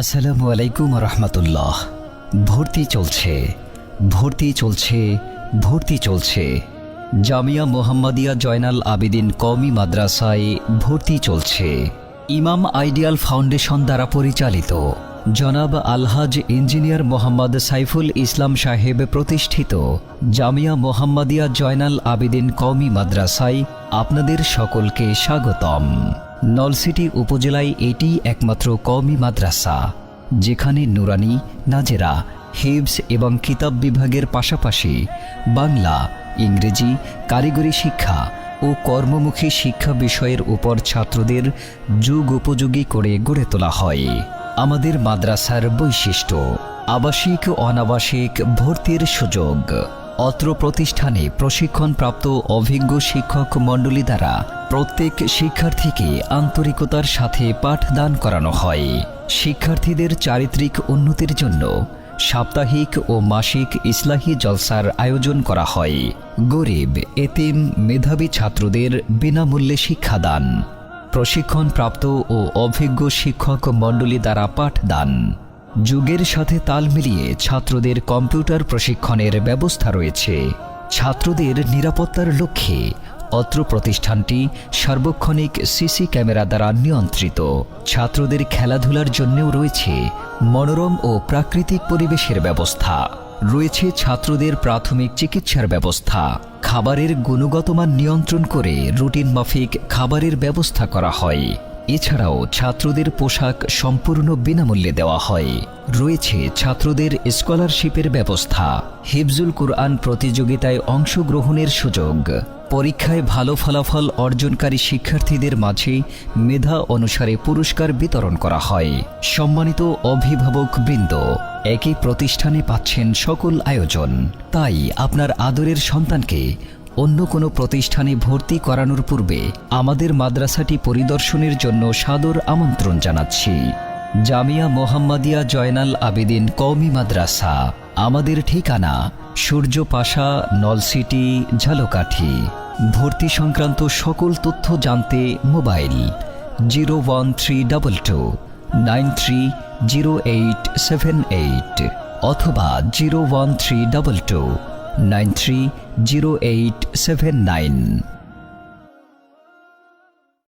আসসালামু আলাইকুম রহমতুল্লাহ। ভর্তি চলছে ভর্তি চলছে ভর্তি চলছে। জামিয়া মোহাম্মদিয়া জয়নাল আবেদিন কওমি মাদ্রাসায় ভর্তি চলছে। ইমাম আইডিয়াল ফাউন্ডেশন দ্বারা পরিচালিত। জনাব আলহাজ ইঞ্জিনিয়ার মোহাম্মদ সাইফুল ইসলাম সাহেব প্রতিষ্ঠিত। জামিয়া মোহাম্মদিয়া জয়নাল আবেদিন কওমি মাদ্রাসায় আপনাদের সকলকে স্বাগতম। নলসিটি উপজেলায় এটি একমাত্র কওমি মাদ্রাসা, যেখানে নুরানি, নাজেরা হিবস এবং কিতাব বিভাগের পাশাপাশি বাংলা, ইংরেজি, কারিগরি শিক্ষা ও কর্মমুখী শিক্ষা বিষয়ের উপর ছাত্রদের যুগ উপযোগী করে গড়ে তোলা হয়। আমাদের মাদ্রাসার বৈশিষ্ট্য, আবাসিক অনাবাসিক ভর্তির সুযোগ। অত্র প্রতিষ্ঠানে প্রশিক্ষণপ্রাপ্ত অভিজ্ঞ শিক্ষক মণ্ডলী দ্বারা প্রত্যেক শিক্ষার্থীকে আন্তরিকতার সাথে পাঠদান করানো হয়। শিক্ষার্থীদের চারিত্রিক উন্নতির জন্য সাপ্তাহিক ও মাসিক ইসলাহী জলসার আয়োজন করা হয়। গরিব, এতিম, মেধাবী ছাত্রদের বিনামূল্যে শিক্ষাদান। প্রশিক্ষণপ্রাপ্ত ও অভিজ্ঞ শিক্ষক মণ্ডলী দ্বারা পাঠদান। যুগের সাথে তাল মিলিয়ে ছাত্রদের কম্পিউটার প্রশিক্ষণের ব্যবস্থা রয়েছে। ছাত্রদের নিরাপত্তার লক্ষ্যে অত্র প্রতিষ্ঠানটি সার্বক্ষণিক সিসি ক্যামেরা দ্বারা নিয়ন্ত্রিত। ছাত্রদের খেলাধুলার জন্যও রয়েছে মনোরম ও প্রাকৃতিক পরিবেশের ব্যবস্থা। রয়েছে ছাত্রদের প্রাথমিক চিকিৎসার ব্যবস্থা। খাবারের গুণগত মান নিয়ন্ত্রণ করে রুটিন মাফিক খাবারের ব্যবস্থা করা হয়। এছাড়াও ছাত্রদের পোশাক সম্পূর্ণ বিনামূল্যে দেওয়া হয়। রয়েছে ছাত্রদের স্কলারশিপের ব্যবস্থা। হিফজুল কুরআন প্রতিযোগিতায় অংশগ্রহণের সুযোগ। পরীক্ষায় ভালো ফলাফল অর্জনকারী শিক্ষার্থীদের মাঝে মেধা অনুসারে পুরস্কার বিতরণ করা হয়। সম্মানিত অভিভাবক বৃন্দ, একই প্রতিষ্ঠানে পাচ্ছেন সকল আয়োজন। তাই আপনার আদরের সন্তানকে অন্য কোনো প্রতিষ্ঠানে ভর্তি করানোর পূর্বে আমাদের মাদ্রাসাটি পরিদর্শনের জন্য সাদর আমন্ত্রণ জানাচ্ছি। জামিয়া মোহাম্মদিয়া জয়নাল আবেদিন কওমি মাদ্রাসা, আমাদের ঠিকানা সূর্যপাশা নলসিটি ঝালকাঠি। ভর্তি সংক্রান্ত সকল তথ্য জানতে mobile zero one three double two nine three zero eight seven eight অথবা zero one three double two nine three zero eight seven nine.